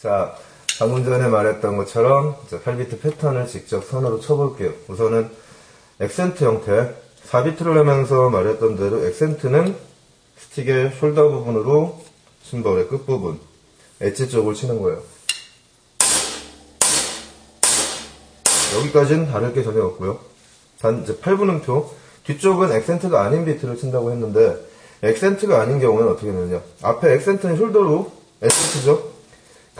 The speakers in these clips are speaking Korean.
자, 방금 전에 말했던 것처럼 8비트 패턴을 직접 선으로 쳐볼게요. 우선은 액센트 형태 4비트를 하면서 말했던 대로 액센트는 스틱의 숄더 부분으로 심벌의 끝부분 엣지 쪽을 치는 거예요. 여기까지는 다를 게 전혀 없고요. 단 이제 8분음표 뒤쪽은 액센트가 아닌 비트를 친다고 했는데 액센트가 아닌 경우는 어떻게 되느냐 앞에 액센트는 숄더로 액센트죠.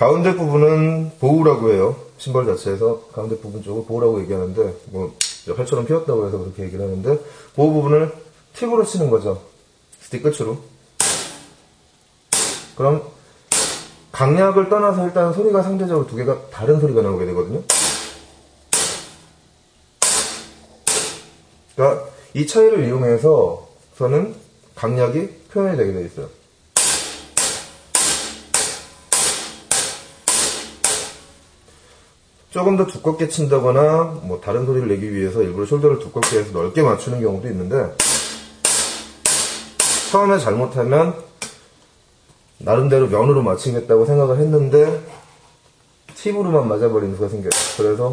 가운데 부분은 보우라고 해요. 심벌 자체에서 가운데 부분 쪽을 보우라고 얘기하는데 뭐 활처럼 피었다고 해서 그렇게 얘기를 하는데 보우 부분을 팁으로 치는 거죠. 스틱 끝으로. 그럼 강약을 떠나서 일단 소리가 상대적으로 두 개가 다른 소리가 나오게 되거든요. 그러니까 이 차이를 이용해서 저는 강약이 표현이 되게 되어 있어요. 조금 더 두껍게 친다거나 뭐 다른 소리를 내기 위해서 일부러 숄더를 두껍게 해서 넓게 맞추는 경우도 있는데 처음에 잘못하면 나름대로 면으로 맞추겠다고 생각을 했는데 팁으로만 맞아버리는 수가 생겨요. 그래서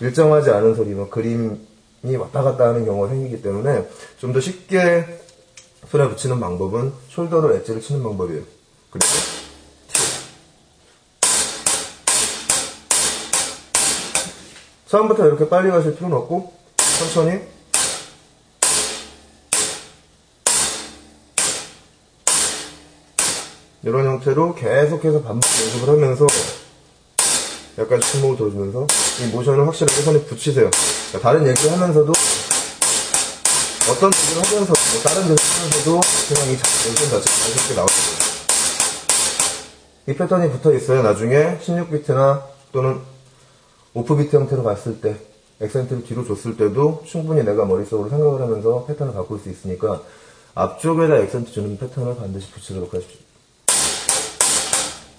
일정하지 않은 소리, 뭐 그림이 왔다 갔다 하는 경우가 생기기 때문에 좀 더 쉽게 손에 붙이는 방법은 숄더로 엣지를 치는 방법이에요. 그리고 처음부터 이렇게 빨리 가실 필요는 없고 천천히 이런 형태로 계속해서 반복 연습을 하면서 약간 침묵을 둬주면서 이 모션을 확실하게 손에 붙이세요. 그러니까 다른 얘기를 하면서도 어떤 얘기를 하면서 뭐 다른 얘기를 하면서도 그냥 이 모션 자체가 자연스럽게 나오거든요. 이 패턴이 붙어 있어요. 나중에 16비트나 또는 오프비트 형태로 갔을 때 액센트를 뒤로 줬을 때도 충분히 내가 머릿속으로 생각을 하면서 패턴을 바꿀 수 있으니까 앞쪽에다 액센트 주는 패턴을 반드시 붙이도록 하십시오.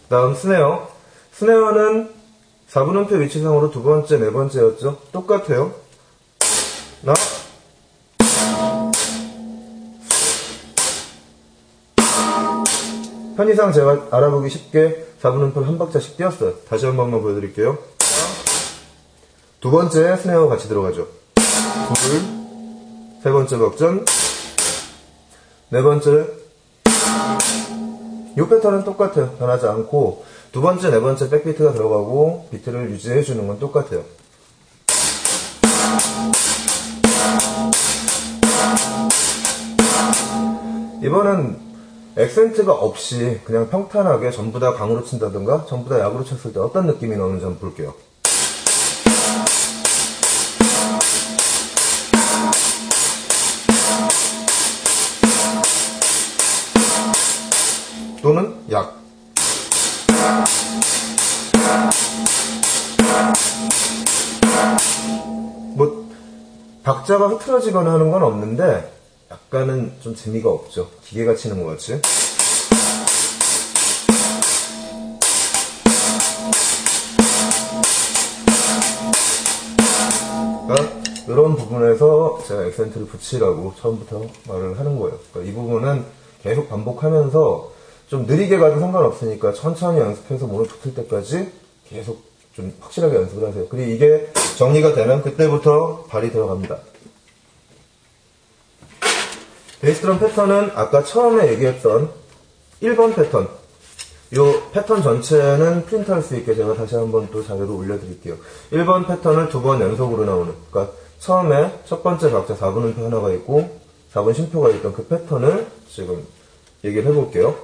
다음 스네어. 스네어는 4분음표 위치상으로 두 번째, 네 번째였죠. 똑같아요. 나 편의상 제가 알아보기 쉽게 4분음표를 한 박자씩 띄었어요. 다시 한 번만 보여드릴게요. 두 번째 스네어 같이 들어가죠. 둘, 세 번째 박전, 네 번째. 이 패턴은 똑같아요. 변하지 않고 두 번째, 네 번째 백비트가 들어가고 비트를 유지해 주는 건 똑같아요. 이번은 액센트가 없이 그냥 평탄하게 전부 다 강으로 친다든가 전부 다 약으로 쳤을 때 어떤 느낌이 나오는지 한번 볼게요. 박자가 흐트러지거나 하는 건 없는데 약간은 좀 재미가 없죠. 기계가 치는 것 같이. 그러니까 이런 부분에서 제가 액센트를 붙이라고 처음부터 말을 하는 거예요. 그러니까 이 부분은 계속 반복하면서 좀 느리게 가도 상관없으니까 천천히 연습해서 몸에 붙을 때까지 계속 좀 확실하게 연습을 하세요. 그리고 이게 정리가 되면 그때부터 발이 들어갑니다. 베이스 드럼 패턴은 아까 처음에 얘기했던 1번 패턴 이 패턴 전체는 프린트 할 수 있게 제가 다시 한번 또 자료를 올려드릴게요. 1번 패턴을 두 번 연속으로 나오는 그러니까 처음에 첫 번째 박자 4분 음표 하나가 있고 4분 심표가 있던 그 패턴을 지금 얘기를 해볼게요.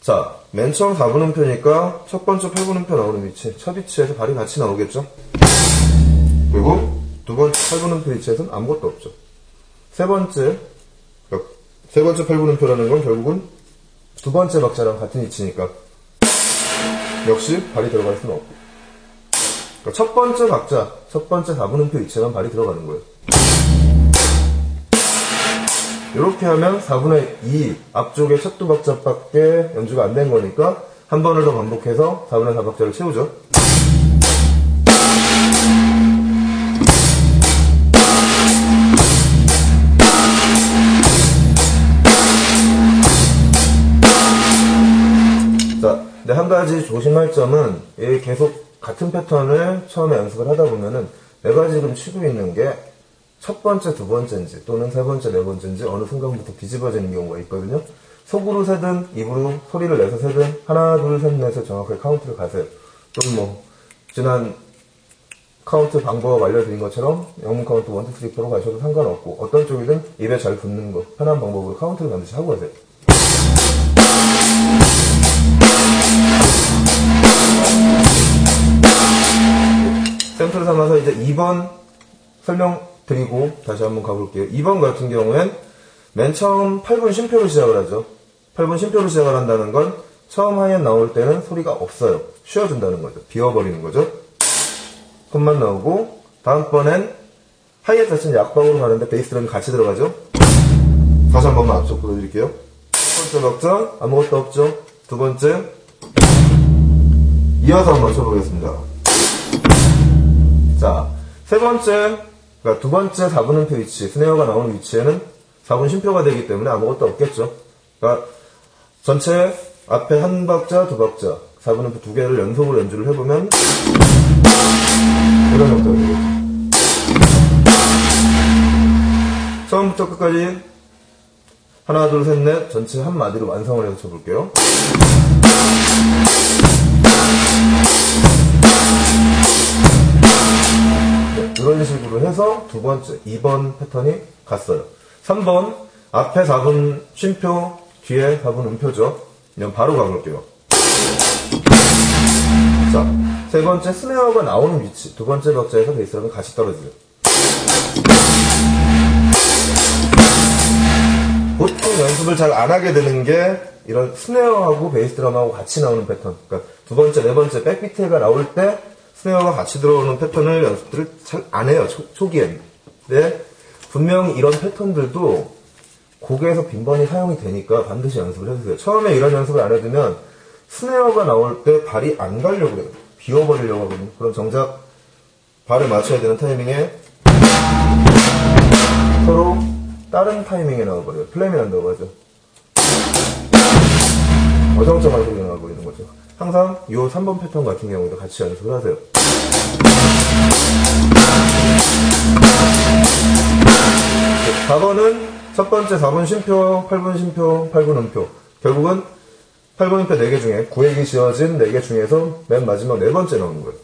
자, 맨 처음 4분 음표니까 첫 번째 8분 음표 나오는 위치, 첫 위치에서 발이 같이 나오겠죠? 그리고 두 번째 8분 음표 위치에서는 아무것도 없죠. 세 번째, 세 번째 8분음표라는 건 결국은 두 번째 박자랑 같은 위치니까 역시 발이 들어갈 수는 없고. 그러니까 첫 번째 박자, 첫 번째 4분음표 위치에만 발이 들어가는 거예요. 이렇게 하면 4분의 2 앞쪽에 첫 두 박자밖에 연주가 안 된 거니까 한 번을 더 반복해서 4분의 4 박자를 채우죠. 자, 네, 한 가지 조심할 점은 이 계속 같은 패턴을 처음에 연습을 하다 보면은 내가 지금 치고 있는 게 첫 번째, 두 번째인지 또는 세 번째, 네 번째인지 어느 순간부터 뒤집어지는 경우가 있거든요. 속으로 세든 입으로 소리를 내서 세든 하나, 둘, 셋, 넷에 정확하게 카운트를 가세요. 또는 뭐 지난 카운트 방법 알려드린 것처럼 영문 카운트 1, 2, 3, 4로 가셔도 상관없고 어떤 쪽이든 입에 잘 붙는 거 편한 방법으로 카운트를 반드시 하고 가세요. 샘플 삼아서 이제 2번 설명드리고 다시 한번 가볼게요. 2번 같은 경우엔 맨 처음 8분 쉼표로 시작을 하죠. 8분 쉼표로 시작을 한다는 건 처음 하이엔 나올 때는 소리가 없어요. 쉬어준다는 거죠. 비워버리는 거죠. 톤만 나오고 다음번엔 하이햇 자체는 약방으로 가는데 베이스드럼이 같이 들어가죠. 다시 한 번만 앞쪽 보여드릴게요. 첫 번째 박자 아무것도 없죠. 두 번째 이어서 한번 쳐보겠습니다. 자, 세 번째, 그러니까 두 번째 4분 음표 위치, 스네어가 나오는 위치에는 4분 쉼표가 되기 때문에 아무것도 없겠죠. 그러니까 전체 앞에 한 박자, 두 박자, 4분 음표 두 개를 연속으로 연주를 해보면 이런 박자가 되겠죠. 처음부터 끝까지 하나, 둘, 셋, 넷 전체 한 마디로 완성을 해서 쳐볼게요. 이런 식으로 해서 두 번째, 2번 패턴이 갔어요. 3번, 앞에 4분 쉼표, 뒤에 4분 음표죠. 그냥 바로 가볼게요. 자, 세 번째 스네어가 나오는 위치, 두 번째 박자에서 베이스랑은 같이 떨어져요. 보통 연습을 잘 안 하게 되는 게 이런 스네어하고 베이스 드럼하고 같이 나오는 패턴. 그러니까 두 번째, 네 번째 백비트가 나올 때 스네어가 같이 들어오는 패턴을 연습들을 잘 안 해요. 초, 기엔 근데 분명히 이런 패턴들도 곡에서 빈번히 사용이 되니까 반드시 연습을 해주세요. 처음에 이런 연습을 안 해두면 스네어가 나올 때 발이 안 가려고 그래요. 비워버리려고 하거든요. 그럼 정작 발을 맞춰야 되는 타이밍에 서로 다른 타이밍에 나와버려요. 플레임이 난다고 하죠. 어정쩡한 소리가. 항상 이 3번 패턴 같은 경우도 같이 연습을 하세요. 4번은 첫 번째 4분 쉼표, 8분 쉼표, 8분 음표. 결국은 8분 음표 4개 중에 구획이 지어진 4개 중에서 맨 마지막 네 번째 나오는 거예요.